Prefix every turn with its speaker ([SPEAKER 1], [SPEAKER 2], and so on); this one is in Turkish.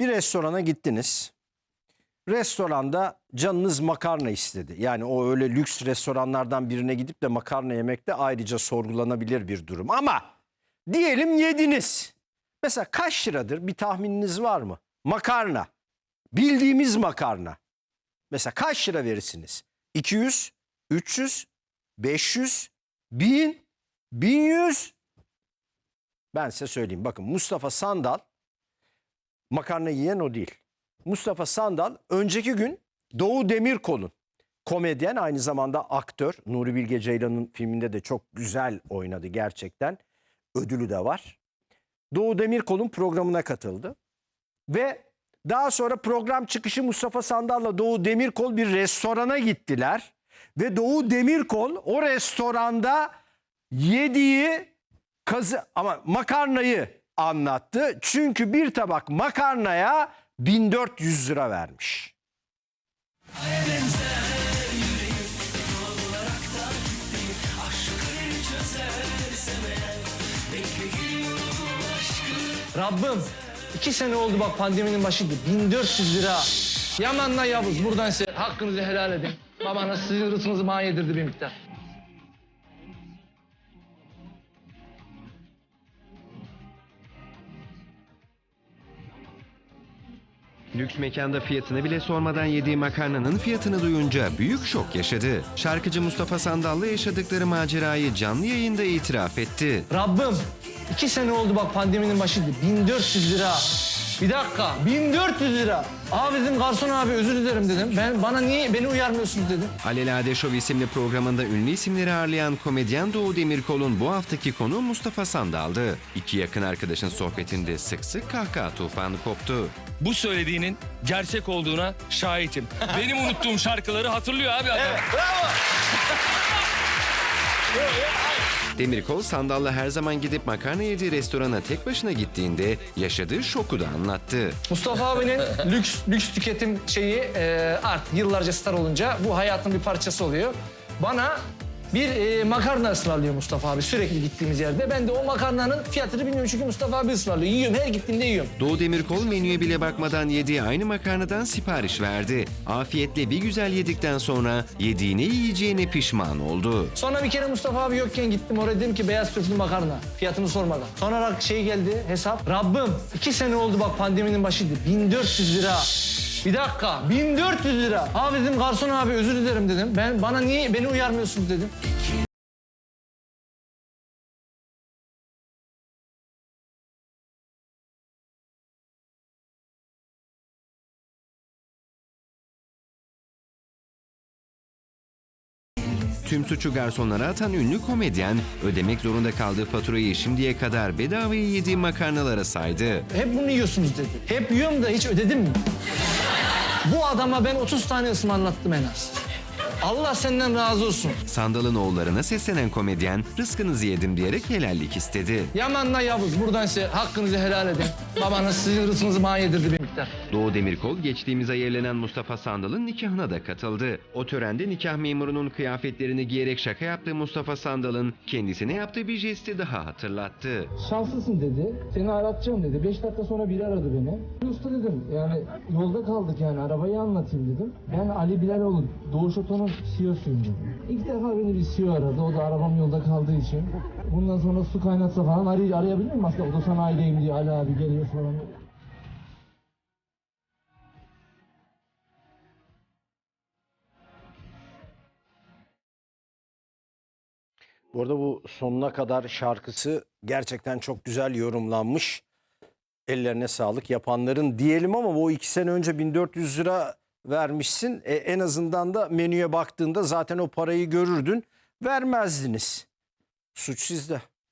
[SPEAKER 1] Bir restorana gittiniz. Restoranda canınız makarna istedi. Yani o öyle lüks restoranlardan birine gidip de makarna yemek de ayrıca sorgulanabilir bir durum. Ama diyelim yediniz. Mesela kaç liradır bir tahmininiz var mı? Makarna. Bildiğimiz makarna. Mesela kaç lira verirsiniz? 200, 300, 500, 1000, 1100. Ben size söyleyeyim. Bakın Mustafa Sandal makarna yiyen o değil. Mustafa Sandal önceki gün Doğu Demirkol'un komedyen aynı zamanda aktör Nuri Bilge Ceylan'ın filminde de çok güzel oynadı gerçekten. Ödülü de var. Doğu Demirkol'un programına katıldı. Ve daha sonra program çıkışı Mustafa Sandal'la Doğu Demirkol bir restorana gittiler. Ve Doğu Demirkol o restoranda yediği kazı ama makarnayı anlattı. Çünkü bir tabak makarnaya 1400 lira vermiş.
[SPEAKER 2] Rabbim iki sene oldu bak pandeminin başıydı. 1400 lira. Yamanla Yavuz buradan size hakkınızı helal edin. Babanız sizin rızkınızı bana yedirdi bir miktar.
[SPEAKER 3] Lüks mekanda fiyatını bile sormadan yediği makarnanın fiyatını duyunca büyük şok yaşadı. Şarkıcı Mustafa Sandal'la yaşadıkları macerayı canlı yayında itiraf etti.
[SPEAKER 2] Rabbim iki sene oldu bak pandeminin başıydı. 1400 lira. Bir dakika 1400 lira. Abi dedim garson abi özür dilerim dedim. Ben bana niye beni uyarmıyorsunuz dedim.
[SPEAKER 3] Alelade Show isimli programında ünlü isimleri ağırlayan komedyen Doğu Demirkol'un bu haftaki konu Mustafa Sandal'dı. İki yakın arkadaşın sohbetinde sık sık kahkaha tufanı koptu.
[SPEAKER 4] bu söylediğinin gerçek olduğuna şahitim. Benim unuttuğum şarkıları hatırlıyor abi adam.
[SPEAKER 3] Demirkol Sandal'la her zaman gidip makarna yediği restorana tek başına gittiğinde yaşadığı şoku da anlattı.
[SPEAKER 2] Mustafa abinin lüks lüks tüketim şeyi e, artık yıllarca star olunca bu hayatın bir parçası oluyor. Bana bir e, makarna ısmarlıyor Mustafa abi sürekli gittiğimiz yerde. Ben de o makarnanın fiyatını bilmiyorum çünkü Mustafa abi ısmarlıyor. Yiyorum her gittiğimde yiyorum.
[SPEAKER 3] Doğu Demirkol menüye bile bakmadan yediği aynı makarnadan sipariş verdi. Afiyetle bir güzel yedikten sonra yediğine yiyeceğine pişman oldu.
[SPEAKER 2] Sonra bir kere Mustafa abi yokken gittim oraya dedim ki beyaz türlü makarna. Fiyatını sormadan. Sonra şey geldi hesap. Rabbim iki sene oldu bak pandeminin başıydı. 1400 lira. Bir dakika 1400 lira. Abi dedim garson abi özür dilerim dedim. Ben bana niye beni uyarmıyorsunuz dedim.
[SPEAKER 3] Tüm suçu garsonlara atan ünlü komedyen ödemek zorunda kaldığı faturayı şimdiye kadar bedavaya yediği makarnalara saydı.
[SPEAKER 2] Hep bunu yiyorsunuz dedi. Hep yiyorum da hiç ödedim mi? Bu adama ben 30 tane ısmarlattım en az. Allah senden razı olsun.
[SPEAKER 3] Sandal'ın oğullarına seslenen komedyen rızkınızı yedim diyerek helallik istedi.
[SPEAKER 2] Yamanla Yavuz buradan size hakkınızı helal edin. Babanız sizin rızkınızı bana yedirdi bir miktar.
[SPEAKER 3] Doğu Demirkol geçtiğimiz ay evlenen Mustafa Sandal'ın nikahına da katıldı. O törende nikah memurunun kıyafetlerini giyerek şaka yaptığı Mustafa Sandal'ın kendisine yaptığı bir jesti daha hatırlattı.
[SPEAKER 2] Şanslısın dedi. Seni aratacağım dedi. Beş dakika sonra biri aradı beni. Usta dedim yani yolda kaldık yani arabayı anlatayım dedim. Ben Ali Bilaloğlu Doğu Şoto'nun CEO'suyum dedim. İlk defa beni bir CEO aradı. O da arabam yolda kaldığı için. Bundan sonra su kaynatsa falan aray arayabilir miyim aslında? O da sanayideyim diye Ali abi geliyor falan.
[SPEAKER 1] Bu arada bu sonuna kadar şarkısı gerçekten çok güzel yorumlanmış. Ellerine sağlık yapanların diyelim ama bu iki sene önce 1400 lira vermişsin. E, en azından da menüye baktığında zaten o parayı görürdün. Vermezdiniz. Suç sizde.